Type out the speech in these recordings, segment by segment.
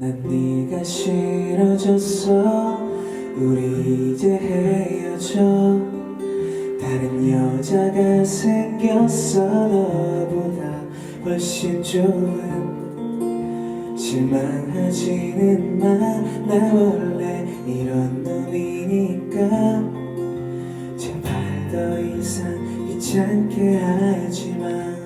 난 네가 싫어졌어. 우리 이제 헤어져. 다른 여자가 생겼어. 너보다 훨씬 좋은 실망하지는 마나 원래 이런 놈이니까. 제발 더 이상 귀찮게 하지 마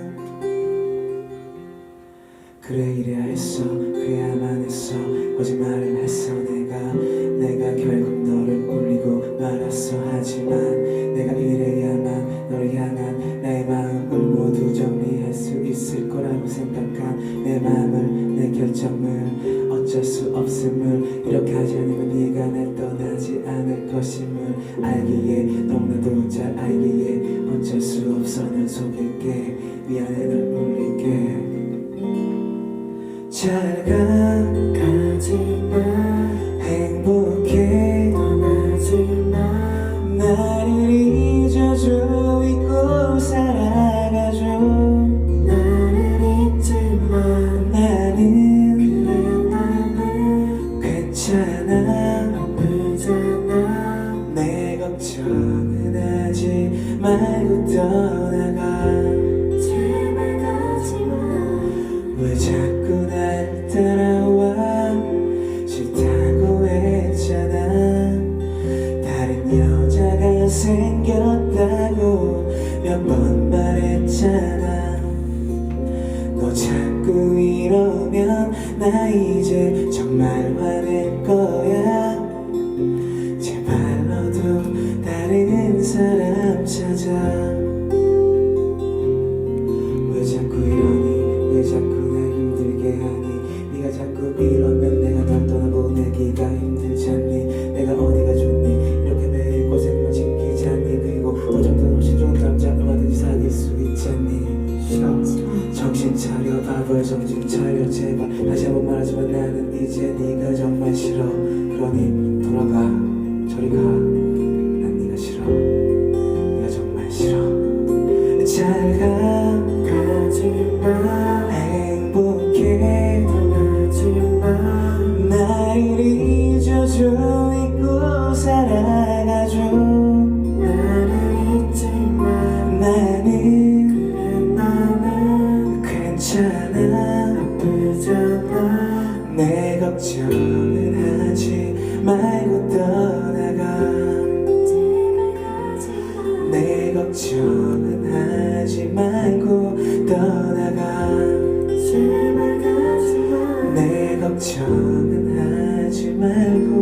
그래 이래야 했어. 그래야만 했어. 거짓말을 했어. 내가 내가 결국 너를 울리고 말았어. 하지만 내가 이래야만 너를 향한 나의 마음을 모두 정리할 수 있을 거라고 생각한 내 마음을 내 결정을 어쩔 수 없음을 이렇게 하지 않으면 네가 날 떠나지 않을 것임을 알기에 너무나도 잘 알기에 어쩔 수 없어. 널 속일게. 미안해. 널 울리게 잘가 가지마 행복해 떠나지마 나를 잊어줘 잊고 살아가줘 나를 잊지마 나는 그래 나는 괜찮아 아프잖아 내 걱정은 하지 말고 떠나 생겼다고 몇 번 말했잖아. 너 자꾸 이러면 나 이제 정말 화낼 거야. 제발 너도 다른 사람 찾아 차려 제발 다시 한 번 말하지만 나는 이제 네가 정말 싫어. 그러니 돌아가. 저리 가난 네가 싫어. 네가 정말 싫어. 잘가 가지마. 행복해 떠나지마. 나를 잊어줘 잊고 살아 내 걱정은 하지 말고 떠나가. 내 걱정은 하지 말고 떠나가. 내 걱정은 하지 말고